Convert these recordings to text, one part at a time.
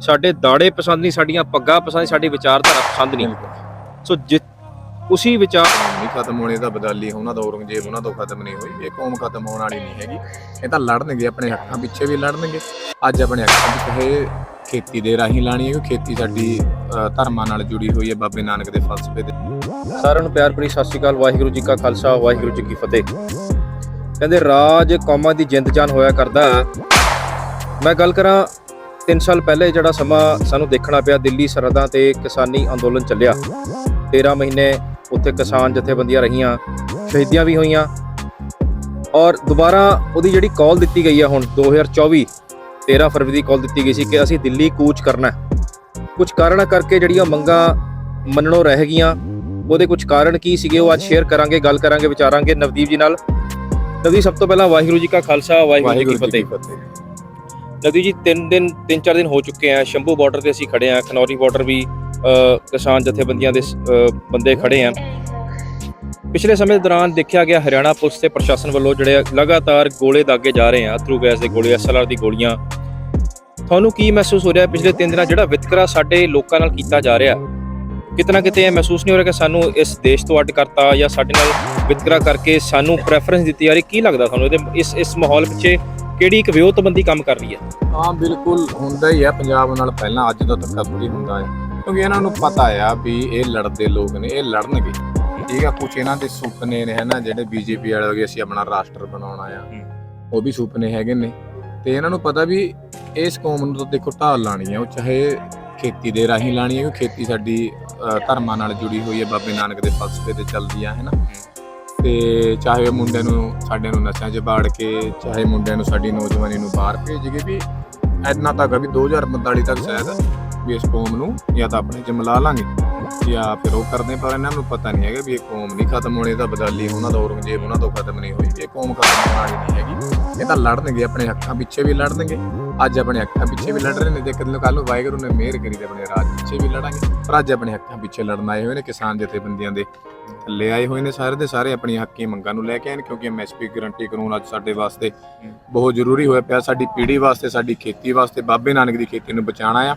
ਸਾਡੇ ਦਾੜੇ ਪਸੰਦ ਨਹੀਂ ਸਾਡੀਆਂ ਪੱਗਾਂ ਪਸੰਦ ਨਹੀਂ, ਸਾਡੀ ਵਿਚਾਰਧਾਰਾ ਪਸੰਦ ਨਹੀਂ। ਸੋ ਜਿ ਉਸੀ ਵਿਚਾਰ ਨਹੀਂ ਖਤਮ ਹੋਣੇ ਤਾਂ ਬਦਾਲੀ ਉਹਨਾਂ ਦਾ ਔਰੰਗਜ਼ੇਬ ਉਹਨਾਂ ਤੋਂ ਖਤਮ ਨਹੀਂ ਹੋਈ। ਇਹ ਕੌਮ ਖਤਮ ਹੋਣ ਵਾਲੀ ਨਹੀਂ ਹੈਗੀ। ਇਹ ਤਾਂ ਲੜਨਗੇ ਆਪਣੇ ਹੱਕਾਂ ਪਿੱਛੇ ਵੀ ਲੜਨਗੇ। ਅੱਜ ਆਪਣੇ ਹੱਕਾਂ ਪਿੱਛੇ ਖੇਤੀ ਦੇ ਰਾਹੀਂ ਲਾਣੀ ਹੈ ਕਿਉਂਕਿ ਖੇਤੀ ਸਾਡੀ ਧਰਮਾਂ ਨਾਲ ਜੁੜੀ ਹੋਈ ਹੈ ਬਾਬੇ ਨਾਨਕ ਦੇ ਫਲਸਫੇ ਦੇ। ਸਾਰਿਆਂ ਨੂੰ ਪਿਆਰ ਭਰੀ ਸਤਿ ਸ਼੍ਰੀ ਅਕਾਲ ਵਾਹਿਗੁਰੂ ਜੀ ਕਾ ਖਾਲਸਾ ਵਾਹਿਗੁਰੂ ਜੀ ਕੀ ਫਤਿਹ। ਕਹਿੰਦੇ ਰਾਜ ਕੌਮਾਂ ਦੀ ਜਿੰਦ ਜਾਨ ਹੋਇਆ ਕਰਦਾ। ਮੈਂ ਗੱਲ ਕਰਾਂ 3 ਸਾਲ ਪਹਿਲੇ ਜਿਹੜਾ ਸਮਾਂ ਸਾਨੂੰ ਦੇਖਣਾ ਪਿਆ ਦਿੱਲੀ ਸਰਹੱਦਾਂ ਤੇ ਕਿਸਾਨੀ ਅੰਦੋਲਨ ਚੱਲਿਆ। 13 ਮਹੀਨੇ ਉੱਥੇ ਕਿਸਾਨ ਜਥੇਬੰਦੀਆਂ ਰਹੀਆਂ ਸ਼ਹੀਦੀਆਂ ਵੀ ਹੋਈਆਂ। ਔਰ ਦੁਬਾਰਾ ਉਹਦੀ ਜਿਹੜੀ ਕਾਲ ਦਿੱਤੀ ਗਈ ਹੈ ਹੁਣ 2024 13 ਫਰਵਰੀ ਦੀ ਕਾਲ ਦਿੱਤੀ ਗਈ ਸੀ ਕਿ ਅਸੀਂ ਦਿੱਲੀ ਕੂਚ ਕਰਨਾ ਕੁਝ ਕਾਰਨਾਂ ਕਰਕੇ ਜਿਹੜੀਆਂ ਮੰਗਾਂ ਮੰਨਣੋਂ ਰਹਿ ਗਈਆਂ ਉਹਦੇ ਕੁਝ ਕਾਰਨ ਕੀ ਸੀਗੇ ਉਹ ਅੱਜ ਸ਼ੇਅਰ ਕਰਾਂਗੇ ਗੱਲ ਕਰਾਂਗੇ ਵਿਚਾਰਾਂਗੇ ਨਵਦੀਪ ਜੀ ਨਾਲ। ਨਵਦੀਪ ਸਭ ਤੋਂ ਪਹਿਲਾਂ ਵਾਹਿਗੁਰੂ ਜੀ ਕਾ ਖਾਲਸਾ ਵਾਹਿਗੁਰੂ ਜੀ ਕੀ ਫਤਿਹ। ਨਦੀ ਜੀ ਤਿੰਨ ਦਿਨ, ਤਿੰਨ ਚਾਰ ਦਿਨ ਹੋ ਚੁੱਕੇ ਆ, ਸ਼ੰਭੂ ਬਾਰਡਰ ਤੇ ਅਸੀਂ ਖੜੇ ਆ, ਖਨੌਰੀ ਬਾਰਡਰ ਵੀ ਕਿਸਾਨ ਜਥੇਬੰਦੀਆਂ ਦੇ ਬੰਦੇ ਖੜੇ ਆ। ਪਿਛਲੇ ਸਮੇਂ ਦੌਰਾਨ ਦੇਖਿਆ ਗਿਆ ਹਰਿਆਣਾ ਪੁਲਿਸ ਤੇ ਪ੍ਰਸ਼ਾਸਨ ਵੱਲੋਂ ਜਿਹੜੇ ਲਗਾਤਾਰ ਗੋਲੇ ਦਾਗੇ ਜਾ ਰਹੇ ਆ ਥਰੂ ਗੈਸ ਦੇ ਗੋਲੇ ਐਸਐਲਆਰ ਦੀ ਗੋਲੀਆਂ। ਤੁਹਾਨੂੰ ਕੀ ਮਹਿਸੂਸ ਹੋ ਰਿਹਾ ਪਿਛਲੇ ਤਿੰਨ ਦਿਨਾਂ ਜਿਹੜਾ ਵਿਤਕਰਾ ਸਾਡੇ ਲੋਕਾਂ ਨਾਲ ਕੀਤਾ ਜਾ ਰਿਹਾ ਕਿਤਨਾ ਕਿਤੇ ਇਹ ਮਹਿਸੂਸ ਨਹੀਂ ਹੋ ਰਿਹਾ ਕਿ ਸਾਨੂੰ ਇਸ ਦੇਸ਼ ਤੋਂ ਅੱਡ ਕਰਤਾ ਜਾਂ ਸਾਡੇ ਨਾਲ ਵਿਤਕਰਾ ਕਰਕੇ ਸਾਨੂੰ ਪ੍ਰੈਫਰੈਂਸ ਦਿੱਤੀ ਜਾ ਰਹੀ ਕੀ ਲੱਗਦਾ ਤੁਹਾਨੂੰ? ਇਹਦੇ, ਇਸ ਇਸ ਮਾਹੌਲ ਪਿੱਛੇ ਕਿਹੜੀ ਇੱਕ ਵਿਉਂਤਬੰਦੀ ਕੰਮ ਕਰ ਰਹੀ ਹੈ? ਹਾਂ ਬਿਲਕੁਲ ਹੁੰਦਾ ਹੀ ਹੈ ਪੰਜਾਬ ਨਾਲ ਪਹਿਲਾਂ ਅੱਜ ਦਾ ਤਕੱਬਰ ਹੀ ਹੁੰਦਾ ਹੈ ਕਿਉਂਕਿ ਇਹਨਾਂ ਨੂੰ ਪਤਾ ਆ ਵੀ ਇਹ ਲੜਦੇ ਲੋਕ ਨੇ ਇਹ ਲੜਨਗੇ। ਠੀਕ ਆ ਕੁਛ ਇਹਨਾਂ ਦੇ ਸੁਪਨੇ ਨੇ ਹਨਾ ਜਿਹੜੇ ਬੀਜੇਪੀ ਵਾਲੇ ਹੋਗੇ ਅਸੀਂ ਆਪਣਾ ਰਾਸ਼ਟਰ ਬਣਾਉਣਾ ਆ। ਉਹ ਵੀ ਸੁਪਨੇ ਹੈਗੇ ਨੇ। ਤੇ ਇਹਨਾਂ ਨੂੰ ਪਤਾ ਵੀ ਇਸ ਕੌਮ ਨੂੰ ਤਾਂ ਦੇਖੋ ਢਾਲ ਲਾਣੀ ਹੈ ਉਹ ਚਾਹੇ ਖੇਤੀ ਦੇ ਰਾਹੀਂ ਲਾਣੀ ਹੈ ਕਿਉਂਕਿ ਖੇਤੀ ਸਾਡੀ ਧਰਮਾਂ ਨਾਲ ਜੁੜੀ ਹੋਈ ਹੈ ਬਾਬੇ ਨਾਨਕ ਦੇ ਫਲਸਫੇ ਤੇ ਚੱਲਦੀ ਆ ਹੈਨਾ। ਤੇ ਚਾਹੇ ਉਹ ਮੁੰਡਿਆਂ ਨੂੰ ਸਾਡੇ ਨੂੰ ਨਸ਼ਿਆਂ 'ਚ ਬਾੜ ਕੇ, ਚਾਹੇ ਮੁੰਡਿਆਂ ਨੂੰ ਸਾਡੀ ਨੌਜਵਾਨੀ ਨੂੰ ਬਾਹਰ ਭੇਜ ਕੇ ਵੀ ਇੰਨਾ ਤੱਕ ਆ ਵੀ 2045 ਤੱਕ ਸ਼ਾਇਦ ਵੀ ਇਸ ਕੌਮ ਨੂੰ ਜਾਂ ਤਾਂ ਆਪਣੇ 'ਚ ਮਿਲਾ ਲਾਂਗੇ ਜਾਂ ਫਿਰ ਉਹ ਕਰਦੇ ਪਰ ਇਹਨਾਂ ਨੂੰ ਪਤਾ ਨਹੀਂ ਹੈਗਾ ਵੀ ਇਹ ਕੌਮ ਨਹੀਂ ਖਤਮ ਹੋਣੀ ਤਾਂ ਬਦਾਲੀ ਉਹਨਾਂ ਦਾ ਔਰੰਗਜ਼ੇਬ ਉਹਨਾਂ ਤੋਂ ਖਤਮ ਨਹੀਂ ਹੋਈ, ਇਹ ਕੌਮ ਖਤਮ ਹੋਣ ਵਾਲੀ ਨਹੀਂ ਹੈਗੀ। ਇਹ ਤਾਂ ਲੜਨਗੇ, ਆਪਣੇ ਹੱਕਾਂ ਪਿੱਛੇ ਵੀ ਲੜਨਗੇ। ਅੱਜ ਆਪਣੇ ਅੱਖਾਂ ਪਿੱਛੇ ਵੀ ਲੜ ਰਹੇ ਨੇ ਤੇ ਕੱਲ ਕੱਲ ਨੂੰ ਵਾਹਿਗੁਰੂ ਨੇ ਮਿਹਰ ਕਰੀ ਤੇ ਆਪਣੇ ਰਾਜ ਪਿੱਛੇ ਵੀ ਲੜਾਂਗੇ। ਪਰ ਅੱਜ ਆਪਣੇ ਅੱਖਾਂ ਪਿੱਛੇ ਲੜਨ ਆਏ ਹੋਏ ਨੇ, ਕਿਸਾਨ ਜਥੇਬੰਦੀਆਂ ਦੇ ਥੱਲੇ ਆਏ ਹੋਏ ਨੇ ਸਾਰੇ ਦੇ ਸਾਰੇ ਆਪਣੀਆਂ ਹੱਕੀ ਮੰਗਾਂ ਨੂੰ ਲੈ ਕੇ ਆਏ ਨੇ, ਕਿਉਂਕਿ ਐਮਐਸਪੀ ਗਰੰਟੀ ਕਾਨੂੰਨ ਅੱਜ ਸਾਡੇ ਵਾਸਤੇ ਬਹੁਤ ਜ਼ਰੂਰੀ ਹੋਇਆ ਪਿਆ, ਸਾਡੀ ਪੀੜ੍ਹੀ ਵਾਸਤੇ, ਸਾਡੀ ਖੇਤੀ ਵਾਸਤੇ, ਬਾਬੇ ਨਾਨਕ ਦੀ ਖੇਤੀ ਨੂੰ ਬਚਾਉਣਾ ਆ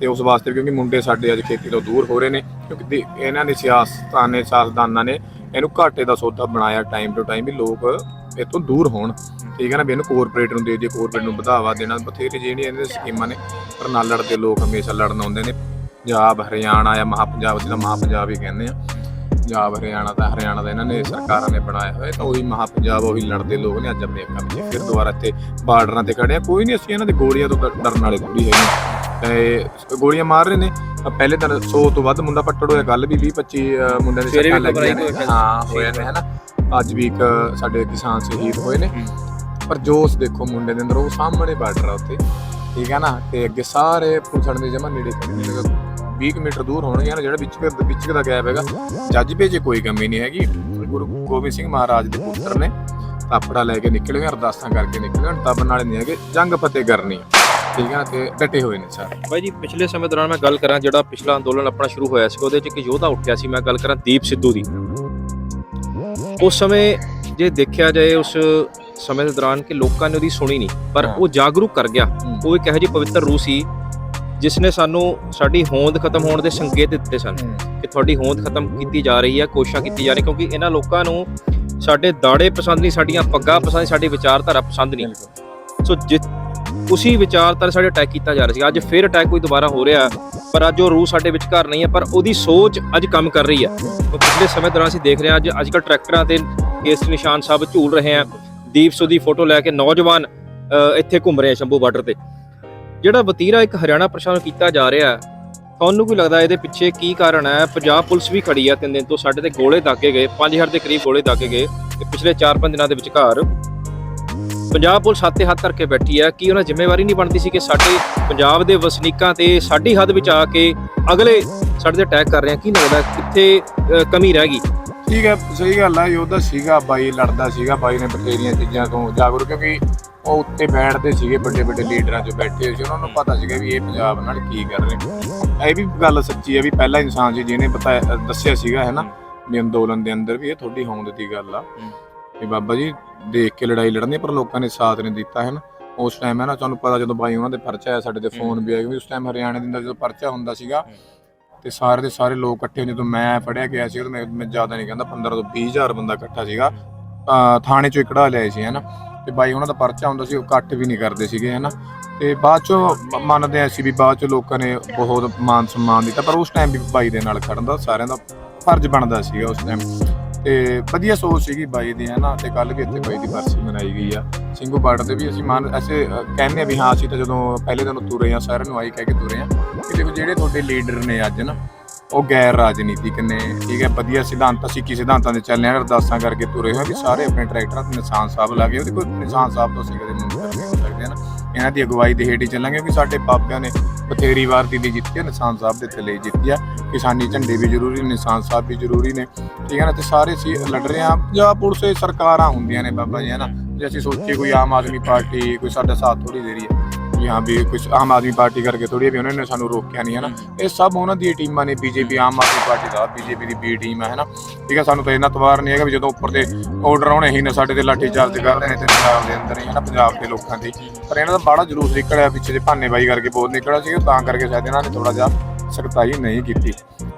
ਤੇ ਉਸ ਵਾਸਤੇ ਵੀ ਕਿਉਂਕਿ ਮੁੰਡੇ ਸਾਡੇ ਅੱਜ ਖੇਤੀ ਤੋਂ ਦੂਰ ਹੋ ਰਹੇ ਨੇ, ਕਿਉਂਕਿ ਦੇ- ਇਹਨਾਂ ਦੇ ਸਿਆਸਤਾਨ ਨੇ ਸਿਆਸਤਦਾਨਾਂ ਨੇ, ਇਹਨੂੰ ਘਾਟੇ ਦਾ ਸੌਦਾ ਬਣਾਇਆ ਟਾਈਮ ਟੂ ਟਾਈਮ ਵੀ ਲੋਕ ਇਹ ਤੋਂ ਦੂਰ ਹੋਣ। ਠੀਕ ਹੈ ਨਾ ਵੀ ਇਹਨੂੰ ਕੋਰਪੋਰੇਟ ਨੂੰ ਦੇ ਦੇ ਕੋਰਪੋਰੇਟ ਨੂੰ ਵਧਾਵਾ ਦੇਣਾ। ਬਥੇਰੇ ਜਿਹੜੀਆਂ ਇਹਨਾਂ ਦੇ ਸਕੀਮਾਂ ਨੇ ਪਰ ਨਾਲ ਲੜਦੇ ਲੋਕ ਹਮੇਸ਼ਾ ਲੜਨ ਆਉਂਦੇ ਨੇ। ਪੰਜਾਬ ਹਰਿਆਣਾ ਆ ਮਹਾ ਪੰਜਾਬ ਜਿਹਦਾ ਮਹਾ ਪੰਜਾਬ ਹੀ ਕਹਿੰਦੇ ਆ। ਪੰਜਾਬ ਹਰਿਆਣਾ ਤਾਂ ਹਰਿਆਣਾ ਦਾ ਇਹਨਾਂ ਨੇ ਸਰਕਾਰਾਂ ਨੇ ਬਣਾਇਆ ਹੋਇਆ ਤਾਂ ਉਹੀ ਮਹਾ ਪੰਜਾਬ ਉਹੀ ਲੜਦੇ ਲੋਕ ਨੇ ਅੱਜ ਅੱਖਾਂ ਵਿੱਚ। ਫਿਰ ਦੁਬਾਰਾ ਇੱਥੇ ਬਾਰਡਰਾਂ ਤੇ ਖੜੇ ਆ। ਕੋਈ ਨਹੀਂ ਅਸੀਂ ਇਹਨਾਂ ਦੇ ਗੋਲੀਆਂ ਤੋਂ ਡਰਨ ਵਾਲੇ ਥੋੜੀ ਹੈਗੇ ਤੇ ਗੋਲੀਆਂ ਮਾਰ ਰਹੇ ਨੇ। ਪਹਿਲੇ ਤਾਂ 100 ਤੋਂ ਵੱਧ ਮੁੰਡਾ ਪੱਟੜ ਹੋਇਆ ਗੱਲ ਵੀ 20 25 ਅਹ ਮੁੰਡਿਆਂ ਦੇ ਸੱਟਾਂ ਲੱਗੀਆਂ ਨੇ। ਹਾਂ ਹੋਏ ਨੇ ਹਨਾ ਅੱਜ ਵੀ ਇੱਕ ਸਾਡੇ ਕਿਸਾਨ ਸ਼ਹੀਦ ਹੋਏ ਨੇ। ਪਰ ਜੋਸ਼ ਦੇਖੋ ਮੁੰਡੇ ਦੇ ਅੰਦਰ ਉਹ ਸਾਹਮਣੇ ਬਾਰਡਰ ਆ ਉੱਥੇ। ਠੀਕ ਹੈ ਨਾ? ਤੇ ਅੱਗੇ ਸਾਰੇ ਪੁਲਸਣ ਦੇ ਜਮਾ ਨੇੜੇ ਖੜੇ ਨੇ। 20 ਕੁ ਮੀਟਰ ਦੂਰ ਹੋਣਗੇ ਨਾ ਜਿਹੜਾ ਵਿੱਚ ਵਿੱਚ ਦਾ ਗੈਪ ਹੈਗਾ ਜੱਜ ਭੇਜੇ ਕੋਈ ਕਮੀ ਨਹੀਂ ਹੈਗੀ। ਗੁਰੂ ਗੋਬਿੰਦ ਸਿੰਘ ਮਹਾਰਾਜ ਦੇ ਪੁੱਤਰ ਨੇ। ਤਾਪੜਾ ਲੈ ਕੇ ਨਿਕਲ ਗਏ ਅਰਦਾਸਾਂ ਕਰਕੇ ਨਿਕਲ ਗਏ ਹੁਣ ਤਬਨ ਵਾਲੇ ਨਹੀਂ ਹੈਗੇ ਜੰਗ ਫਤਿਹ ਕਰਨੀ ਠੀਕ ਹੈ ਤੇ ਡਟੇ ਹੋਏ ਨੇ ਸਾਰੇ। ਬਾਈ ਜੀ ਪਿਛਲੇ ਸਮੇਂ ਦੌਰਾਨ ਮੈਂ ਗੱਲ ਕਰਾਂ ਜਿਹੜਾ ਪਿਛਲਾ ਅੰਦੋਲਨ ਆਪਣਾ ਸ਼ੁਰੂ ਹੋਇਆ ਸੀ ਉਹਦੇ ਚ ਇੱਕ ਯੋਧਾ ਉੱਠਿਆ ਸੀ। ਮੈਂ ਗੱਲ ਕਰਾਂ ਦੀਪ ਸਿੱਧੂ ਦੀ। ਉਸ ਸਮੇਂ ਜੇ ਦੇਖਿਆ ਜਾਏ ਉਸ ਸਮੇਂ ਦੇ ਦੌਰਾਨ ਕਿ ਲੋਕਾਂ ਨੇ ਉਹਦੀ ਸੁਣੀ ਨਹੀਂ ਪਰ। ਉਹ ਜਾਗਰੂਕ ਕਰ ਗਿਆ। ਉਹ ਇੱਕ ਇਹੋ ਜਿਹੀ ਪਵਿੱਤਰ ਰੂਹ ਸੀ ਜਿਸ ਨੇ ਸਾਨੂੰ ਸਾਡੀ ਹੋਂਦ ਖਤਮ ਹੋਣ ਦੇ ਸੰਕੇਤ ਦਿੱਤੇ ਸਨ ਕਿ ਤੁਹਾਡੀ ਹੋਂਦ ਖਤਮ ਕੀਤੀ ਜਾ ਰਹੀ ਹੈ ਕੋਸ਼ਿਸ਼ਾਂ ਕੀਤੀ ਜਾ ਰਹੀ ਕਿਉਂਕਿ ਇਹਨਾਂ ਲੋਕਾਂ ਨੂੰ ਸਾਡੇ ਦਾੜੇ ਪਸੰਦ ਨਹੀਂ ਸਾਡੀਆਂ ਪੱਗਾਂ ਪਸੰਦ ਨਹੀਂ, ਸਾਡੀ ਵਿਚਾਰਧਾਰਾ ਪਸੰਦ ਨਹੀਂ। ਸੋ ਜਿ ਉਸੀ ਵਿਚਾਰਧਾਰਾ ਸਾਡੇ ਅਟੈਕ ਕੀਤਾ ਜਾ ਰਿਹਾ ਸੀ। ਅੱਜ ਫਿਰ ਅਟੈਕ ਕੋਈ ਦੁਬਾਰਾ ਹੋ ਰਿਹਾ। ਪਰ ਅੱਜ ਉਹ ਰੂਹ ਸਾਡੇ ਵਿਚਕਾਰ ਨਹੀਂ ਹੈ, ਪਰ ਉਹਦੀ ਸੋਚ ਅੱਜ ਕੰਮ ਕਰ ਰਹੀ ਹੈ। ਪਿਛਲੇ ਸਮੇਂ ਦੌਰਾਨ ਅਸੀਂ ਦੇਖ ਰਹੇ ਹਾਂ, ਅੱਜ ਅੱਜ ਕੱਲ੍ਹ ਟਰੈਕਟਰਾਂ ਤੇ ਕੇਸਰੀ ਨਿਸ਼ਾਨ ਸਾਹਿਬ ਝੂਲ ਰਹੇ ਆ ਦੀਪ ਸੋ ਦੀ ਫੋਟੋ ਲੈ ਕੇ ਨੌਜਵਾਨ ਇੱਥੇ ਘੁੰਮ ਰਹੇ ਆ ਸ਼ੰਭੂ ਬਾਰਡਰ ਤੇ। ਜਿਹੜਾ ਵਤੀਰਾ ਇੱਕ ਹਰਿਆਣਾ ਪ੍ਰਸ਼ਾਸਨ ਕੀਤਾ ਜਾ ਰਿਹਾ ਤੁਹਾਨੂੰ ਕੀ ਲੱਗਦਾ ਇਹਦੇ ਪਿੱਛੇ ਕੀ ਕਾਰਨ ਹੈ? ਪੰਜਾਬ ਪੁਲਿਸ ਵੀ ਖੜੀ ਆ ਤਿੰਨ ਦਿਨ ਤੋਂ, ਸਾਡੇ ਤੇ ਗੋਲੇ ਦਾਗੇ ਗਏ 5000 ਦੇ ਕਰੀਬ ਗੋਲੇ ਦਾਗੇ ਗਏ। ਤੇ ਪਿਛਲੇ 4-5 ਦਿਨਾਂ ਦੇ ਵਿਚਕਾਰ ਪੰਜਾਬ ਪੁਲਿਸ ਹੱਥੇ ਹੱਥ ਧਰ ਕੇ ਬੈਠੀ ਹੈ। ਕਿ ਉਹਨਾਂ ਜ਼ਿੰਮੇਵਾਰੀ ਨਹੀਂ ਬਣਦੀ ਸੀ ਕਿ ਸਾਡੇ ਪੰਜਾਬ ਦੇ ਵਸਨੀਕਾਂ ਤੇ ਸਾਡੀ ਹੱਦ ਵਿੱਚ ਆ ਕੇ ਅਗਲੇ ਸਾਡੇ ਤੇ ਅਟੈਕ ਕਰ ਰਹੇ ਆ? ਕੀ ਲੱਗਦਾ ਕਿੱਥੇ ਅ, ਕਮੀ ਰਹਿ ਗਈ? ਠੀਕ ਹੈ ਸਹੀ ਗੱਲ ਆ ਯੋਧਾ ਸੀਗਾ ਬਾਈ ਲੜਦਾ ਸੀਗਾ ਬਾਈ ਨੇ ਬਥੇਰੀਆਂ ਚੀਜ਼ਾਂ ਤੋਂ ਜਾਗਰੂਕ ਕਿਉਂਕਿ ਉਹ ਉੱਤੇ ਬੈਠਦੇ ਸੀਗੇ ਵੱਡੇ ਵੱਡੇ ਲੀਡਰਾਂ 'ਚ ਬੈਠੇ ਹੋਏ ਸੀ। ਉਹਨਾਂ ਨੂੰ ਪਤਾ ਸੀਗਾ ਵੀ ਇਹ ਪੰਜਾਬ ਨਾਲ ਕੀ ਕਰ ਰਹੇ ਇਹ ਵੀ ਗੱਲ ਸੱਚੀ ਹੈ ਵੀ ਪਹਿਲਾ ਇਨਸਾਨ ਸੀ ਜਿਹਨੇ ਬਤਾਇਆ ਦੱਸਿਆ ਸੀਗਾ ਹੈ ਨਾ ਵੀ ਅੰਦੋਲਨ ਦੇ ਅੰਦਰ ਵੀ ਇਹ ਤੁਹਾਡੀ ਹੋਂਦ ਦੀ ਗੱਲ ਆ। ਵੀ ਬਾਬਾ ਜੀ ਦੇਖ ਕੇ ਲੜਾਈ ਲੜਨੀ ਪਰ ਲੋਕਾਂ ਨੇ ਸਾਥ ਨਹੀਂ ਦਿੱਤਾ ਹੈ ਨਾ? ਉਸ ਟਾਈਮ ਹੈ ਨਾ ਤੁਹਾਨੂੰ ਪਤਾ ਜਦੋਂ ਬਾਈ ਉਹਨਾਂ ਦੇ ਪਰਚਾ ਆਇਆ ਸਾਡੇ ਤੇ ਫੋਨ ਵੀ ਆਇਆ ਕਿਉਂਕਿ ਉਸ ਟਾਈਮ ਹਰਿਆਣੇ ਦੇ ਅੰਦਰ ਜਦੋਂ ਪਰਚਾ ਹੁੰਦਾ ਸੀਗਾ ਤੇ ਸਾਰੇ ਦੇ ਸਾਰੇ ਲੋਕ ਇਕੱਠੇ ਹੁੰਦੇ ਜਦੋਂ ਮੈਂ ਪੜਿਆ ਗਿਆ ਸੀ ਉਦੋਂ ਮੈਂ ਮੈਂ ਜ਼ਿਆਦਾ ਨਹੀਂ ਕਹਿੰਦਾ 15 ਤੋਂ 20000 ਬੰਦਾ ਇਕੱਠਾ ਸੀਗਾ ਥਾਣੇ ਚੋਂ ਇਕੜਾ ਲਿਆਏ ਸੀ ਹਨਾ ਤੇ ਬਾਈ ਉਹਨਾਂ ਦਾ ਪਰਚਾ ਹੁੰਦਾ ਸੀ ਉਹ ਇਕੱਠ ਵੀ ਨਹੀਂ ਕਰਦੇ ਸੀਗੇ ਹਨਾ ਤੇ ਬਾਅਦ ਚੋਂ ਮੰਨਦੇ ਆ ਅਸੀਂ ਵੀ ਬਾਅਦ ਚੋਂ ਲੋਕਾਂ ਨੇ ਬਹੁਤ ਮਾਨ ਸਨਮਾਨ ਦਿੱਤਾ ਪਰ ਉਸ ਟਾਈਮ ਵੀ ਬਾਈ ਦੇ ਨਾਲ ਖੜਨ ਦਾ ਸਾਰਿਆਂ ਦਾ ਫਰਜ਼ ਬਣਦਾ ਸੀਗਾ ਉਸ ਟਾਈਮ ਤੇ ਵਧੀਆ ਸੋਚ ਸੀਗੀ ਬਾਈ ਦੀ ਨਾ ਤੇ ਕੱਲ ਵੀ ਇੱਥੇ ਬਾਈ ਦੀ ਬਰਸੀ ਮਨਾਈ ਗਈ ਆ। ਸਿੰਘੂ ਬਾਰਡਰ ਤੇ ਵੀ ਅਸੀਂ ਮਾਨ, ਅਸੀਂ ਕਹਿੰਦੇ ਆ ਵੀ ਹਾਂ, ਅਸੀਂ ਤਾਂ ਜਦੋਂ ਪਹਿਲੇ ਦਿਨ ਤੁਰੇ ਆ, ਸਾਰਿਆਂ ਨੂੰ ਆਈ ਕਹਿ ਕੇ ਤੁਰੇ ਆ। ਕਿ ਦੇਖੋ ਜਿਹੜੇ ਤੁਹਾਡੇ ਲੀਡਰ ਨੇ ਅੱਜ ਨਾ, ਉਹ ਗੈਰ ਰਾਜਨੀਤਿਕ ਨੇ, ਠੀਕ ਹੈ, ਵਧੀਆ ਸਿਧਾਂਤ, ਅਸੀਂ ਕੀ ਸਿਧਾਂਤਾਂ ਦੇ ਚੱਲੇ ਆ? ਅਰਦਾਸਾਂ ਕਰਕੇ ਤੁਰੇ ਹੋਏ ਵੀ ਸਾਰੇ ਆਪਣੇ ਟਰੈਕਟਰਾਂ ਤੇ ਨਿਸ਼ਾਨ ਸਾਹਿਬ ਲਾ ਕੇ ਉਹਦੇ ਕੋਈ ਨਿਸ਼ਾਨ ਸਾਹਿਬ ਤੋਂ ਅਸੀਂ ਕਦੇ ਇਹਨਾਂ ਦੀ ਅਗਵਾਈ ਦੇ ਹੇਠ ਹੀ ਚੱਲਾਂਗੇ ਕਿਉਂਕਿ ਸਾਡੇ ਬਾਬਿਆਂ ਨੇ ਬਥੇਰੀ ਵਾਰ ਦੀ ਵੀ ਜਿੱਤੀ ਆ ਨਿਸ਼ਾਨ ਸਾਹਿਬ ਦੇ ਥੱਲੇ ਜਿੱਤੀ ਆ ਕਿਸਾਨੀ ਝੰਡੇ ਵੀ ਜ਼ਰੂਰੀ ਨੇ, ਨਿਸ਼ਾਨ ਸਾਹਿਬ ਵੀ ਜ਼ਰੂਰੀ ਨੇ। ਠੀਕ ਹੈ ਨਾ, ਤੇ ਸਾਰੇ ਸੀ ਲੜ ਰਹੇ ਆ। ਜਾਂ ਪੁਲਿਸ ਸਰਕਾਰਾਂ ਹੁੰਦੀਆਂ ਨੇ ਬਾਬਾ ਜੀ, ਹੈ ਨਾ? ਜੇ ਅਸੀਂ ਸੋਚੀਏ ਕੋਈ ਆਮ ਆਦਮੀ ਪਾਰਟੀ ਕੋਈ ਸਾਡਾ ਸਾਥ ਥੋੜੀ ਦੇ ਰਹੀ ਹੈ। ਵੀ ਹਾਂ ਵੀ ਕੁਝ ਆਮ ਆਦਮੀ ਪਾਰਟੀ ਕਰਕੇ ਥੋੜੀ ਵੀ ਉਹਨਾਂ ਨੇ ਸਾਨੂੰ ਰੋਕਿਆ ਨਹੀਂ ਹੈ। ਨਾ ਇਹ ਸਭ ਉਹਨਾਂ ਦੀਆਂ ਟੀਮਾਂ ਨੇ ਬੀਜੇਪੀ ਆਮ ਆਦਮੀ ਪਾਰਟੀ ਦਾ ਬੀਜੇਪੀ ਦੀ ਬੀ ਟੀਮ ਹੈ ਨਾ ਠੀਕ ਹੈ ਸਾਨੂੰ ਤਾਂ ਇਹਨਾਂ ਤਵਾਰ ਨਹੀਂ ਹੈਗਾ ਵੀ ਜਦੋਂ ਉੱਪਰ ਦੇ ਆਰਡਰ ਆਉਣੇ ਹੀ ਨਾ ਸਾਡੇ ਤੇ ਲਾਠੀ ਚਾਰਜ ਕਰਦੇ ਨੇ ਤੇ ਪੰਜਾਬ ਦੇ ਅੰਦਰ ਹੀ ਹੈ ਨਾ ਪੰਜਾਬ ਦੇ ਲੋਕਾਂ ਦੀ। ਪਰ ਇਹਨਾਂ ਦਾ ਬੜਾ ਜਲੂਸ ਨਿਕਲਿਆ ਪਿੱਛੇ ਜੇ ਭਾਨੇ ਬਾਈ ਕਰਕੇ ਬਹੁਤ ਨਿਕਲਿਆ ਸੀ ਤਾਂ ਕਰਕੇ ਸ਼ਾਇਦ ਇਹਨਾਂ ਨੇ ਥੋੜਾ ਜਿਹਾ ਸਖਤਾਈ ਨਹੀਂ ਕੀਤੀ।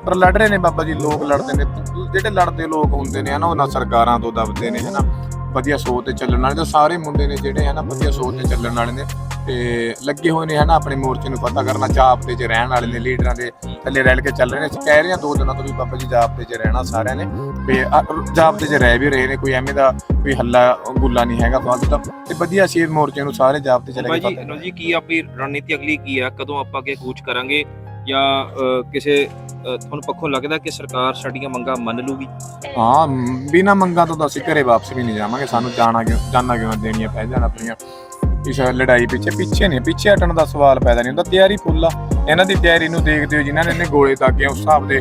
ਪਰ ਲੜ ਰਹੇ ਨੇ ਬਾਬਾ ਜੀ ਲੋਕ ਲੜਦੇ ਨੇ। ਜਿਹੜੇ ਲੜਦੇ ਲੋਕ ਹੁੰਦੇ ਨੇ ਹਨਾ ਉਹ ਨਾ ਸਰਕਾਰਾਂ ਤੋਂ ਦਬਦੇ ਨੇ ਹਨਾ। ਵਧੀਆ ਸੋਚ ਤੇ ਚੱਲਣ ਵਾਲੇ ਤਾਂ ਸਾਰੇ ਮੁੰਡੇ ਨੇ ਜਿਹੜੇ ਹਨਾ ਵਧੀਆ ਸੋਚ ਤੇ ਚੱਲਣ ਵਾਲੇ ਨੇ ਤੇ ਲੱਗੇ ਹੋਏ ਨੇ ਹਨਾ ਆਪਣੇ ਮੋਰਚੇ ਨੂੰ ਪਤਾ ਕਰਨਾ ਜਾਪਤੇ 'ਚ ਰਹਿਣ ਵਾਲੇ ਨੇ ਲੀਡਰਾਂ ਦੇ ਥੱਲੇ ਰਹਿ ਕੇ ਚੱਲ ਰਹੇ ਨੇ। ਅਸੀਂ ਕਹਿ ਰਹੇ ਹਾਂ ਦੋ ਦਿਨਾਂ ਤੋਂ ਵੀ ਬਾਬਾ ਜੀ ਜਾਪਤੇ 'ਚ ਰਹਿਣਾ ਸਾਰਿਆਂ ਨੇ ਤੇ ਅ- ਜਾਪਤੇ 'ਚ ਰਹਿ ਵੀ ਰਹੇ ਨੇ ਕੋਈ ਐਵੇਂ ਦਾ ਕੋਈ ਹੱਲਾ ਗੁੱਲਾ ਨਹੀਂ ਹੈਗਾ ਫਾਲਤੂ ਦਾ ਤੇ। ਵਧੀਆ ਸੀ ਇਸ ਮੋਰਚੇ ਨੂੰ ਸਾਰੇ ਜਾਪਤੇ 'ਚ ਲੈ ਬਾਈ ਕੇ ਜੀ ਕੀ ਆਪਣੀ ਰਣਨੀਤੀ ਅਗਲੀ ਕੀ ਹੈ ਕਦੋਂ ਆਪਾਂ ਅੱਗੇ ਕੂਚ ਕਰਾਂਗੇ? ਜਾਂ ਕਿਸੇ ਤੁਹਾਨੂੰ ਪੱਖੋਂ ਲੱਗਦਾ ਕਿ ਸਰਕਾਰ ਸਾਡੀਆਂ ਮੰਗਾਂ ਮੰਨ ਲੂਗੀ? ਹਾਂ ਮ, ਮੰਗਾਂ ਤੋਂ ਤਾਂ ਅਸੀਂ ਘਰੇ ਵਾਪਸ ਵੀ ਨਹੀਂ ਜਾਵਾਂਗੇ। ਸਾਨੂੰ ਜਾਣਾ ਕਿਉਂ ਜਾਨਾ ਕਿਉਂ ਦੇਣੀਆਂ ਪੈ ਜਾਣ ਆਪਣੀਆਂ? ਇਸ ਲੜਾਈ ਪਿੱਛੇ ਪਿੱਛੇ ਨਹੀਂ ਪਿੱਛੇ ਹਟਣ ਦਾ ਸਵਾਲ ਪੈਦਾ ਨਹੀਂ ਹੁੰਦਾ। ਤਿਆਰੀ ਫੁੱਲ ਆ। ਇਹਨਾਂ ਦੀ ਤਿਆਰੀ ਨੂੰ ਦੇਖਦੇ ਹੋ ਜਿਨ੍ਹਾਂ ਨੇ ਇਹਨੇ ਗੋਲੇ ਦਾਗੇ ਉਸ ਹਿਸਾਬ ਦੇ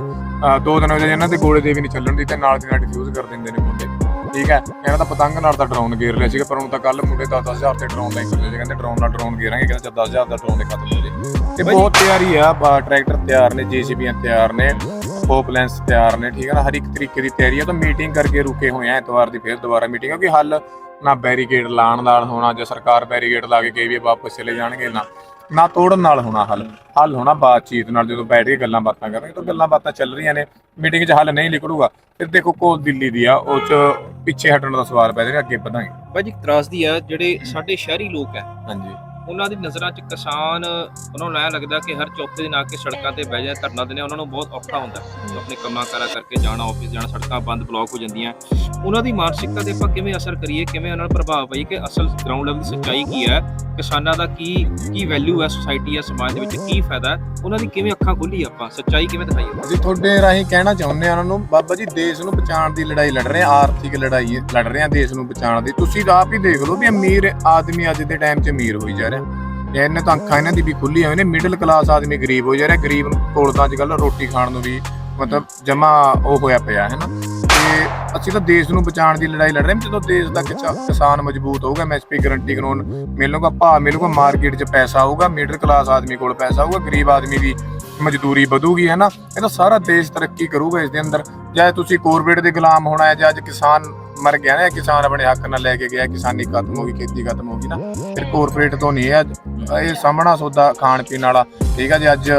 ਦੋ ਦਿਨ ਹੋ ਜਾਏ ਇਹਨਾਂ ਦੇ ਗੋਲੇ ਦੇ ਵੀ ਨਹੀਂ ਚੱਲਣ ਦੀ ਤੇ ਨਾਲ ਦੀ ਨਾਲ ਡਿਫਿਊਜ਼ ਕਰ ਦਿੰਦੇ ਨੇ ਮੁੰਡੇ। ਠੀਕ ਹੈ? ਇਹਨਾਂ ਦਾ ਪਤੰਗ ਨਾਲ ਤਾਂ ਡਰੋਨ ਗੇਰ ਲਿਆ ਸੀਗਾ ਪਰ ਹੁਣ ਤਾਂ ਕੱਲ ਮੁੰਡੇ 10-10000 ਤੇ ਡਰੋਨ ਲੈ ਕੇ ਸੀ ਕਹਿੰਦੇ ਡਰੋਨ ਨਾਲ ਡਰੋਨ ਗੇਰਾਂਗੇ ਕਹਿੰਦੇ 10000 ਦਾ ਡਰੋਨ ਦੇ ਖਤਮ ਤੇ ਬਹੁਤ ਤਿਆਰੀ ਆ ਬਾ- ਟਰੈਕਟਰ ਤਿਆਰ ਨੇ ਜੀਸੀਬੀਆਂ ਤਿਆਰ ਨੇ ਪੋਪ ਲੈਂਸ ਤਿਆਰ ਨੇ ਠੀਕ ਹੈ ਨਾ? ਹਰ ਇੱਕ ਤਰੀਕੇ ਦੀ ਤਿਆਰੀ ਆ ਤਾਂ ਮੀਟਿੰਗ ਕਰਕੇ ਰੁਕੇ ਹੋਏ ਆ ਐਤਵਾਰ ਦੀ ਫਿਰ ਦੁਬਾਰਾ ਮੀਟਿੰਗ ਕਿਉਂਕਿ ਹੱਲ ਨਾ ਬੈਰੀਕੇਡ ਲਾਣ ਨਾਲ ਹੋਣਾ ਜੇ ਸਰਕਾਰ ਬੈਰੀਕੇਡ ਲਾ ਕੇ ਕਹੇ ਵੀ ਵਾਪਸ ਚਲੇ ਜਾਣਗੇ ਨਾ ਨਾ ਤੋੜਨ ਨਾਲ ਹੋਣਾ ਹੱਲ ਹੱਲ ਹੋਣਾ ਬਾਤਚੀਤ ਨਾਲ ਜਦੋਂ ਬੈਠ ਕੇ ਗੱਲਾਂ ਬਾਤਾਂ ਕਰਾਂਗੇ ਤਾਂ ਗੱਲਾਂ ਬਾਤਾਂ ਚੱਲ ਰਹੀਆਂ ਨੇ ਮੀਟਿੰਗ 'ਚ ਹੱਲ ਨਹੀਂ ਨਿਕਲੂਗਾ ਫਿਰ ਦੇਖੋ ਕੋਲ ਦਿੱਲੀ ਦੀ ਆ ਉਹ 'ਚ ਪਿੱਛੇ ਹਟਣ ਦਾ ਸਵਾਲ ਪੈ ਜਾਏਗਾ ਅੱਗੇ ਵਧਾਂਗੇ। ਬਾਈ ਜੀ ਤਰਾਸਦੀ ਹੈ ਜਿਹੜੇ ਸਾਡੇ ਸ਼ਹਿਰੀ ਲੋਕ ਹੈ ਹਾਂਜੀ। ਉਹਨਾਂ ਦੀ ਨਜ਼ਰਾਂ 'ਚ ਕਿਸਾਨ ਉਹਨਾਂ ਨੂੰ ਐਂ ਲੱਗਦਾ ਕਿ ਹਰ ਚੌਥੇ ਦਿਨ ਆ ਕੇ ਸੜਕਾਂ ਤੇ ਬਹਿ ਜਾਏ, ਧਰਨਾ ਦੇਣੇ ਉਹਨਾਂ ਨੂੰ ਬਹੁਤ ਔਖਾ ਹੁੰਦਾ ਹੈ। ਆਪਣੇ ਕੰਮਾਂ ਕਾਰਾਂ ਕਰਕੇ ਜਾਣਾ ਆਫਿਸ ਜਾਣਾ, ਸੜਕਾਂ ਬੰਦ ਬਲੌਕ ਹੋ ਜਾਂਦੀਆਂ। ਉਹਨਾਂ ਦੀ ਮਾਨਸਿਕਤਾ ਤੇ ਆਪਾਂ ਕਿਵੇਂ ਅਸਰ ਕਰੀਏ, ਕਿਵੇਂ ਉਹਨਾਂ ਨੂੰ ਪ੍ਰਭਾਵ ਪਈ ਕਿ ਅਸਲ ਗਰਾਊਂਡ ਲੈਵਲ ਦੀ ਸੱਚਾਈ ਕੀ ਹੈ, ਕਿਸਾਨਾਂ ਦਾ ਕੀ ਕੀ ਵੈਲਿਊ ਹੈ ਸੋਸਾਇਟੀ ਹੈ ਸਮਾਜ ਦੇ ਵਿੱਚ ਕੀ ਫਾਇਦਾ ਉਹਨਾਂ ਦੀ ਕਿਵੇਂ ਅੱਖਾਂ ਖੋਲੀ ਆਪਾਂ, ਸੱਚਾਈ ਕਿਵੇਂ ਦਿਖਾਈਏ? ਅਸੀਂ ਤੁਹਾਡੇ ਰਾਹੀਂ ਕਹਿਣਾ ਚਾਹੁੰਦੇ ਆ ਉਹਨਾਂ ਨੂੰ, ਬਾਬਾ ਜੀ ਦੇਸ਼ ਨੂੰ ਬਚਾਉਣ ਦੀ ਲੜਾਈ ਲੜ ਰਹੇ ਆ ਆਰਥਿਕ ਲੜਾਈ ਲੜ ਰਹੇ ਆ ਦੇਸ਼ ਨੂੰ ਬਚਾਉਣ ਦੀ। ਤੁਸੀਂ ਆਪ ਹੀ ਦੇਖ ਲਓ ਵੀ ਅਮੀਰ ਆਦਮੀ ਅੱਜ ਦੇ ਟਾਈਮ 'ਚ ਅਮੀਰ ਹੋਈ ਜਾ ਰਿਹਾ। ਇਹਨਾਂ ਤਾਂ ਅੱਖਾਂ ਇਹਨਾਂ ਦੀ ਵੀ ਖੁੱਲੀਆਂ ਹੋਈਆਂ ਨੇ ਮਿਡਲ ਕਲਾਸ ਆਦਮੀ ਗਰੀਬ ਹੋ ਜਾ ਰਿਹਾ, ਗਰੀਬ ਨੂੰ ਕੋਲ ਤਾਂ ਅੱਜ ਕੱਲ ਰੋਟੀ ਖਾਣ ਨੂੰ ਵੀ ਮਤਲਬ ਜਮਾ ਉਹ ਹੋਇਆ ਪਿਆ, ਹੈ ਨਾ? ਤੇ ਅਸੀਂ ਤਾਂ ਦੇਸ਼ ਨੂੰ ਬਚਾਉਣ ਦੀ ਲੜਾਈ ਲੜ ਰਹੇ ਹਾਂ, ਜਦੋਂ ਦੇਸ਼ ਦਾ ਕਿਸਾਨ ਮਜ਼ਬੂਤ ਹੋਊਗਾ ਐਮਐਸਪੀ ਗਰੰਟੀ ਕਾਨੂੰਨ ਮਿਲੂਗਾ, ਭਾਅ ਮਿਲੂਗਾ ਮਾਰਕੀਟ 'ਚ ਪੈਸਾ ਆਊਗਾ ਮਿਡਲ ਕਲਾਸ ਆਦਮੀ ਕੋਲ ਪੈਸਾ ਆਊਗਾ, ਗਰੀਬ ਆਦਮੀ ਦੀ ਮਜ਼ਦੂਰੀ ਵਧੂਗੀ, ਹੈ ਨਾ? ਇਹ ਤਾਂ ਸਾਰਾ ਦੇਸ਼ ਤਰੱਕੀ ਕਰੂਗਾ ਇਸ ਦੇ ਅੰਦਰ ਜਾਂ ਤੁਸੀਂ ਕੋਰਪੋਰੇਟ ਦੇ ਗੁਲਾਮ ਹੋਣਾ ਹੈ, ਜਾਂ ਅੱਜ ਕਿਸਾਨ ਮਰ ਗਿਆ ਨਾ ਕਿਸਾਨ ਆਪਣੇ ਹੱਕ ਨਾਲ ਲੈ ਕੇ ਗਿਆ ਕਿਸਾਨੀ ਖਤਮ ਹੋ ਗਈ, ਖੇਤੀ ਖਤਮ ਹੋ ਗਈ ਨਾ। ਫਿਰ ਕੋਰਪੋਰੇਟ ਤੋਂ ਨਹੀਂ ਹੈ ਇਹ ਸਾਹਮਣਾ ਸੌਦਾ ਖਾਣ ਪੀਣ ਵਾਲਾ। ਠੀਕ ਹੈ ਜੀ, ਅੱਜ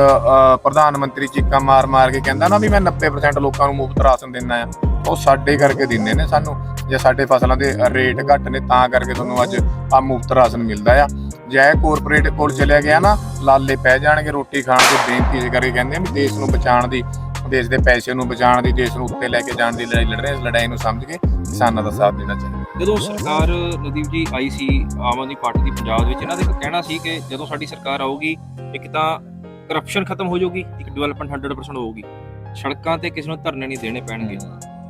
ਪ੍ਰਧਾਨ ਮੰਤਰੀ ਚੀਕਾਂ ਮਾਰ ਮਾਰ ਕੇ ਕਹਿੰਦਾ ਨਾ ਵੀ ਮੈਂ 90% ਲੋਕਾਂ ਨੂੰ ਮੁਫਤ ਰਾਸ਼ਨ ਦਿੰਦਾ ਆ। ਉਹ ਸਾਡੇ ਕਰਕੇ ਦਿੰਦੇ ਨੇ ਸਾਨੂੰ, ਜੇ ਸਾਡੇ ਫਸਲਾਂ ਦੇ ਰੇਟ ਘੱਟ ਨੇ, ਤਾਂ ਕਰਕੇ ਤੁਹਾਨੂੰ ਅੱਜ ਆ ਮੁਫਤ ਰਾਸ਼ਨ ਮਿਲਦਾ ਆ। ਜੇ ਕੋਰਪੋਰੇਟ ਕੋਲ ਚਲਿਆ ਗਿਆ ਨਾ, ਲਾਲੇ ਪੈ ਜਾਣਗੇ ਰੋਟੀ ਖਾਣ ਦੀ ਬੇਨਤੀ ਕਰਕੇ ਕਹਿੰਦੇ ਆ ਵੀ ਦੇਸ਼ ਨੂੰ ਬਚਾਉਣ ਦੀ ਦੇਸ਼ ਦੇ ਪੈਸੇ ਨੂੰ ਬਚਾਉਣ ਦੀ ਦੇਸ਼ ਨੂੰ ਉੱਤੇ ਲੈ ਕੇ ਜਾਣ ਦੀ ਲੜਾਈ ਲੜ ਰਹੇ। ਇਸ ਲੜਾਈ ਨੂੰ ਸਮਝ ਕੇ ਕਿਸਾਨਾਂ ਦਾ ਸਾਥ ਦੇਣਾ ਚਾਹੀਦਾ। ਜਦੋਂ ਸਰਕਾਰ ਨਦੀਪ ਜੀ ਆਈ ਸੀ ਆਮ ਆਦਮੀ ਪਾਰਟੀ ਦੀ ਪੰਜਾਬ ਦੇ ਵਿੱਚ ਇਹਨਾਂ ਦਾ ਕਹਿਣਾ ਸੀ ਕਿ ਜਦੋਂ ਸਾਡੀ ਸਰਕਾਰ ਆਊਗੀ ਇੱਕ ਤਾਂ ਕਰਪਸ਼ਨ ਖਤਮ ਹੋ ਜਾਊਗੀ ਇੱਕ ਡਿਵੈਲਪਮੈਂਟ 100% ਹੋਊਗੀ। ਸੜਕਾਂ ਤੇ ਕਿਸੇ ਨੂੰ ਧਰਨੇ ਨਹੀਂ ਦੇਣੇ ਪੈਣਗੇ।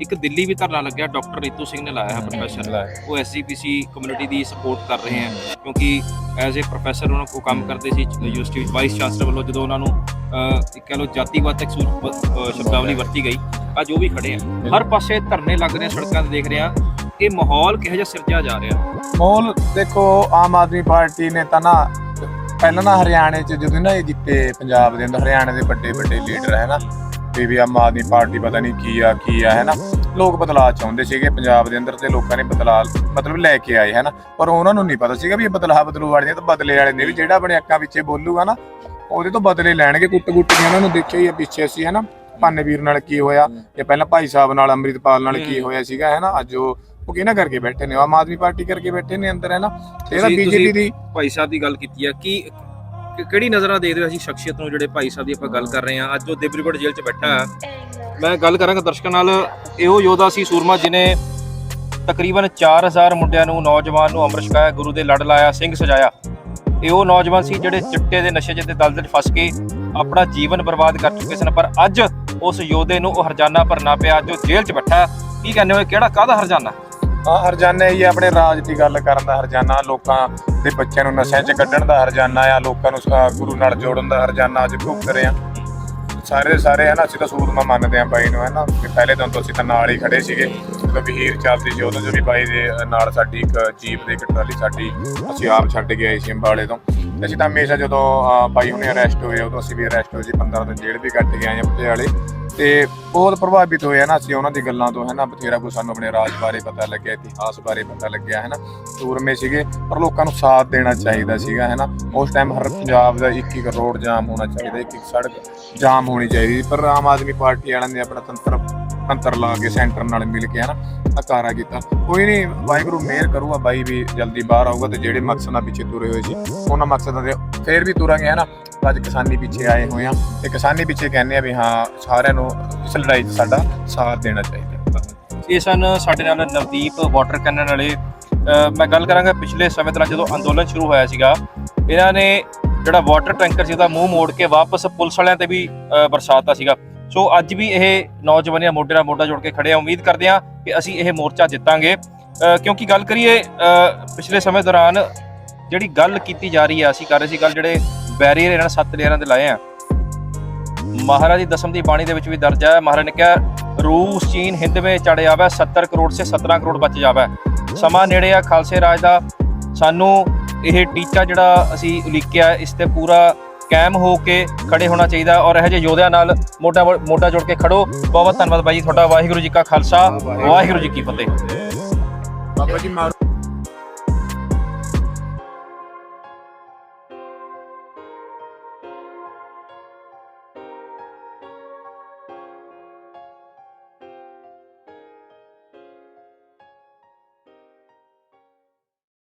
ਇੱਕ ਦਿੱਲੀ ਵੀ ਧਰਨਾ ਲੱਗਿਆ ਡਾਕਟਰ ਰੀਤੂ ਸਿੰਘ ਨੇ ਲਾਇਆ ਹੈ ਪ੍ਰੋਫੈਸਰ ਉਹ ਐਸਜੀਪੀਸੀ ਕਮਿਊਨਿਟੀ ਦੀ ਸਪੋਰਟ ਕਰ ਰਹੇ ਹਨ ਕਿਉਂਕਿ ਐਜ਼ ਅ ਪ੍ਰੋਫੈਸਰ ਉਹਨਾਂ ਕੋ ਕੰਮ ਕਰਦੇ ਸੀ ਯੂਨੀਵਰਸਿਟੀ ਵਿੱਚ ਵਾਈਸ ਚਾਂਸਲਰ ਵੱਲੋਂ ਜਦੋਂ ਉਹਨਾਂ ਨੂੰ ਕਹਿ ਲਓ ਜਾਤੀਵਾਦ ਤੱਕ ਸੂਚ ਅਹ, ਸ਼ਬਦਾਵਲੀ ਵਰਤੀ ਗਈ। ਅੱਜ ਉਹ ਵੀ ਖੜੇ ਆ ਹਰ ਪਾਸੇ ਧਰਨੇ ਲੱਗ ਰਹੇ ਆ, ਸੜਕਾਂ ਤੇ ਦੇਖ ਰਹੇ। ਆ ਇਹ ਮਾਹੌਲ ਕਿਹੋ ਜਿਹਾ ਸਿਰਜਿਆ ਜਾ ਰਿਹਾ? ਮੋਲ ਦੇਖੋ ਆਮ ਆਦਮੀ ਪਾਰਟੀ ਨੇ ਤਾਂ ਨਾ ਪਹਿਲਾਂ ਨਾ ਹਰਿਆਣੇ ਚ ਜਦੋਂ ਨਾ ਇਹ ਜਿੱਤੇ ਪੰਜਾਬ ਦੇ ਅੰਦਰ ਹਰਿਆਣੇ ਦੇ ਵੱਡੇ ਵੱਡੇ ਲੀਡਰ ਹੈ ਨਾ? ਤੇ ਵੀ ਆਮ ਆਦਮੀ ਪਾਰਟੀ ਪਤਾ ਨਹੀਂ ਕੀ ਆ ਕੀ ਆ ਹੈ ਨਾ? ਲੋਕ ਬਦਲਾਅ ਚਾਹੁੰਦੇ ਸੀਗੇ ਪੰਜਾਬ ਦੇ ਅੰਦਰ ਤੇ ਲੋਕਾਂ ਨੇ ਬਦਲਾਅ ਮਤਲਬ ਲੈ ਕੇ ਆਏ ਹਨਾ ਪਰ ਉਹਨਾਂ ਨੂੰ ਨਹੀਂ ਪਤਾ ਸੀਗਾ ਵੀ ਇਹ ਬਦਲਾਅ ਬਦਲੂ ਵਾਲੇ ਨੇ ਤਾਂ ਬਦਲੇ ਵਾਲੇ ਨੇ ਵੀ ਜਿਹੜਾ ਆਪਣੇ ਅੱਖਾਂ ਪਿੱਛੇ ਬੋਲੂਗਾ ਨਾ ਉਹਦੇ ਤੋਂ ਬਦਲੇ ਲੈਣਗੇ ਕੁੱਟ ਕੁੱਟ ਕੇ ਉਹਨਾਂ ਨੂੰ ਦੇਖਿਆ ਹੀ ਆ ਪਿੱਛੇ ਅਸੀਂ ਹਨਾ। ਪੰਨਵੀਰ ਨਾਲ ਕੀ ਹੋਇਆ ਇਹ ਪਹਿਲਾਂ ਭਾਈ ਸਾਹਿਬ ਨਾਲ ਅੰਮ੍ਰਿਤਪਾਲ ਨਾਲ ਕੀ ਹੋਇਆ ਸੀਗਾ ਹੈ ਨਾ ਅੱਜ ਉਹ ਉਹ ਕਿਹਨਾਂ ਕਰਕੇ ਬੈਠੇ ਨੇ? ਆਮ ਆਦਮੀ ਪਾਰਟੀ ਕਰਕੇ ਬੈਠੇ ਨੇ ਅੰਦਰ ਹੈ ਨਾ ਇਹਦਾ ਬੀਜੇਪੀ ਦੀ ਭਾਈ ਸਾਹਿਬ ਦੀ ਗੱਲ ਕੀਤੀ ਆ ਕਿ ਕਿਹੜੀ ਨਜ਼ਰਾਂ ਦੇਖਦੇ ਹੋ ਅਸੀਂ ਸ਼ਖਸੀਅਤ ਨੂੰ ਜਿਹੜੇ ਭਾਈ ਸਾਹਿਬ ਦੀ ਆਪਾਂ ਗੱਲ ਕਰ ਰਹੇ ਹਾਂ? ਅੱਜ ਉਹ ਦਿਬਰੂਗੜ੍ਹ ਜੇਲ੍ਹ 'ਚ ਬੈਠਾ ਹੈ ਮੈਂ ਗੱਲ ਕਰਾਂਗਾ ਦਰਸ਼ਕਾਂ ਨਾਲ। ਇਹੋ ਯੋਧਾ ਸੀ ਸੂਰਮਾ ਜਿਨੇ ਤਕਰੀਬਨ 4000 ਮੁੰਡਿਆਂ ਨੂੰ ਨੌਜਵਾਨ ਨੂੰ ਅੰਮ੍ਰਿਤ ਛਕਾਇਆ ਗੁਰੂ ਦੇ ਲੜ ਲਾਇਆ ਸਿੰਘ ਸਜਾਇਆ। ਇਹ ਉਹ ਨੌਜਵਾਨ ਸੀ ਜਿਹੜੇ ਚਿੱਟੇ ਦੇ ਨਸ਼ੇ ਜਿਹਦੇ ਦਲਦਲ 'ਚ ਫਸ ਕੇ ਆਪਣਾ ਜੀਵਨ ਬਰਬਾਦ ਕਰ ਚੁੱਕੇ ਸਨ। ਪਰ ਅੱਜ ਉਸ ਯੋਧੇ ਨੂੰ ਉਹ ਹਰਜਾਨਾ ਭਰਨਾ ਪਿਆ, ਜੋ ਜੇਲ੍ਹ 'ਚ ਬੈਠਾ ਕੀ ਕਹਿੰਦੇ ਹੋ ਕਿਹੜਾ, ਕਾਹਦਾ ਹਰਜਾਨਾ? ਹਾਂ, ਹਰਜਾਨਾ ਇਹ ਆਪਣੇ ਰਾਜ ਦੀ ਗੱਲ ਕਰਨ ਦਾ ਹਰਜਾਨਾ। ਲੋਕਾਂ ਦੇ ਬੱਚਿਆਂ ਨੂੰ ਨਸ਼ਿਆਂ 'ਚ ਕੱਢਣ ਦਾ ਹਰਜਾਨਾ ਆ, ਲੋਕਾਂ ਨੂੰ ਗੁਰੂ ਨਾਲ ਜੋੜਨ ਦਾ ਹਰਜਾਨਾ ਅੱਜ ਭੁਗਤ ਰਹੇ ਆ। ਸਾਰੇ ਦੇ ਸਾਰੇ ਹਨਾ ਅਸੀਂ ਤਾਂ ਸੂਰਮਾ ਮੰਨਦੇ ਆ ਬਾਈ ਨੂੰ ਹਨਾ ਕਿ ਪਹਿਲੇ ਦਿਨ ਤੋਂ ਅਸੀਂ ਤਾਂ ਨਾਲ ਹੀ ਖੜੇ ਸੀਗੇ। ਜਦੋਂ ਵਹੀਰ ਚੱਲਦੀ ਸੀ ਉਦੋਂ ਜੋ ਵੀ ਬਾਈ ਦੇ ਨਾਲ ਸਾਡੀ ਇੱਕ ਜੀਪ ਦੇ ਇੱਕ ਟਰਾਲੀ ਸਾਡੀ ਅਸੀਂ ਆਪ ਛੱਡ ਕੇ ਆਏ ਸੀ ਅੰਬਾਲੇ ਤੋਂ। ਅਸੀਂ ਤਾਂ ਹਮੇਸ਼ਾ ਜਦੋਂ ਅਹ, ਬਾਈ ਹੁਣੇ ਅਰੈਸਟ ਹੋਏ ਉਦੋਂ ਅਸੀਂ ਵੀ ਅਰੈਸਟ ਹੋਏ ਸੀ 15 ਦਿਨ ਜੇਲ੍ਹ ਵੀ ਕੱਟ ਕੇ ਆਏ ਆ ਪਟਿਆਲੇ। ਤੇ ਬਹੁਤ ਪ੍ਰਭਾਵਿਤ ਹੋਏ ਆ ਨਾ ਅਸੀਂ ਉਹਨਾਂ ਦੀ ਗੱਲਾਂ ਤੋਂ ਹੈ ਨਾ ਬਥੇਰਾ ਕੁਝ ਸਾਨੂੰ ਆਪਣੇ ਰਾਜ ਬਾਰੇ ਪਤਾ ਲੱਗਿਆ, ਇਤਿਹਾਸ ਬਾਰੇ ਪਤਾ ਲੱਗਿਆ ਹੈ ਨਾ ਸੂਰਮੇ ਸੀਗੇ, ਪਰ ਲੋਕਾਂ ਨੂੰ ਸਾਥ ਦੇਣਾ ਚਾਹੀਦਾ ਸੀਗਾ ਹੈ ਨਾ ਉਸ ਟਾਈਮ ਹਰ ਪੰਜਾਬ ਦਾ ਇੱਕ ਇੱਕ ਰੋਡ ਜਾਮ ਹੋਣਾ ਚਾਹੀਦਾ, ਇੱਕ ਇੱਕ ਸੜਕ ਜਾਮ ਹੋਣੀ ਚਾਹੀਦੀ ਪਰ ਆਮ ਆਦਮੀ ਪਾਰਟੀ ਵਾਲਿਆਂ ਨੇ ਆਪਣਾ ਤੰਤਰ ਅੰਤਰ ਲਾ ਕੇ ਸੈਂਟਰ ਨਾਲ ਮਿਲ ਕੇ ਹੈ ਨਾ ਅਕਾਰਾ ਕੀਤਾ। ਕੋਈ ਨਹੀਂ ਵਾਹਿਗੁਰੂ ਮਿਹਰ ਕਰੂਗਾ, ਬਾਈ ਵੀ ਜਲਦੀ ਬਾਹਰ ਆਊਗਾ ਤੇ ਜਿਹੜੇ ਮਕਸਦਾਂ ਪਿੱਛੇ ਤੁਰੇ ਹੋਏ ਸੀ, ਉਹਨਾਂ ਮਕਸਦਾਂ ਦੇ ਫੇਰ ਵੀ ਤੁਰਾਂਗੇ ਹੈ ਨਾ ਅੱਜ ਕਿਸਾਨੀ ਪਿੱਛੇ ਆਏ ਹੋਏ ਆ ਤੇ ਕਿਸਾਨੀ ਪਿੱਛੇ ਕਹਿੰਦੇ ਆ ਵੀ ਹਾਂ, ਸਾਰਿਆਂ ਨੂੰ ਇਸ ਲੜਾਈ 'ਚ ਸਾਡਾ ਸਾਥ ਦੇਣਾ ਚਾਹੀਦਾ। ਇਹ ਸਨ ਸਾਡੇ ਨਾਲ ਨਵਦੀਪ ਵਾਟਰ ਕੈਨਨ ਵਾਲੇ। ਮੈਂ ਗੱਲ ਕਰਾਂਗਾ ਪਿਛਲੇ ਸਮੇਂ ਦੌਰਾਨ ਜਦੋਂ ਅੰਦੋਲਨ ਸ਼ੁਰੂ ਹੋਇਆ ਸੀਗਾ, ਇਹਨਾਂ ਨੇ ਜਿਹੜਾ ਵਾਟਰ ਟੈਂਕਰ ਸੀ ਉਹਦਾ ਮੂੰਹ ਮੋੜ ਕੇ ਵਾਪਸ ਪੁਲਿਸ ਵਾਲਿਆਂ ਤੇ ਵੀ, ਅਹ ਬਰਸਾਤਾ ਸੀਗਾ। ਸੋ ਅੱਜ ਵੀ ਇਹ ਨੌਜਵਾਨੀਆਂ ਮੋਢੇ ਨਾਲ ਮੋਢਾ ਜੋੜ ਕੇ ਖੜੇ ਆ। ਉਮੀਦ ਕਰਦੇ ਆ ਕਿ ਅਸੀਂ ਇਹ ਮੋਰਚਾ ਜਿੱਤਾਂਗੇ। ਕਿਉਂਕਿ ਗੱਲ ਕਰੀਏ ਪਿਛਲੇ ਸਮੇਂ ਦੌਰਾਨ ਜਿਹੜੀ ਗੱਲ ਕੀਤੀ ਜਾ ਰਹੀ ਆ, ਅਸੀਂ ਕਰ ਰਹੇ ਸੀ ਗੱਲ ਜਿਹੜੇ ਬੈਰੀਅਰ ਇਹਨਾਂ ਸੱਤ ਲੇਅਰਾਂ ਦੇ ਲਾਏ ਆ। ਮਹਾਰਾਜ ਦੀ ਦਸਮ ਦੀ ਬਾਣੀ ਦੇ ਵਿੱਚ ਵੀ ਦਰਜ ਹੈ ਮਹਾਰਾਜ ਨੇ ਕਿਹਾ, ਰੂਸ, ਚੀਨ, ਹਿੰਦ ਵਿੱਚ ਚੜ ਜਾਵੇ 70 ਕਰੋੜ ਸੇ 17 ਕਰੋੜ ਬਚ ਜਾਵੇ। ਸਮਾਂ ਨੇੜੇ ਆ, ਖਾਲਸੇ ਰਾਜ ਦਾ। ਸਾਨੂੰ ਇਹ ਟੀਚਾ ਜਿਹੜਾ ਅਸੀਂ ਉਲੀਕਿਆ, ਇਸ ਤੇ ਪੂਰਾ ਕਾਇਮ ਹੋ ਕੇ ਖੜੇ ਹੋਣਾ ਚਾਹੀਦਾ ਔਰ ਇਹੋ ਜਿਹੇ ਯੋਧਿਆਂ ਨਾਲ ਮੋਟਾ ਮੋਟਾ ਜੋੜ ਕੇ ਖੜੋ। ਬਹੁਤ ਬਹੁਤ ਧੰਨਵਾਦ ਬਾਈ ਜੀ, ਤੁਹਾਡਾ ਵਾਹਿਗੁਰੂ ਜੀ ਕਾ ਖਾਲਸਾ, ਵਾਹਿਗੁਰੂ ਜੀ ਕੀ ਫਤਿਹ। ਬਾਬਾ ਜੀ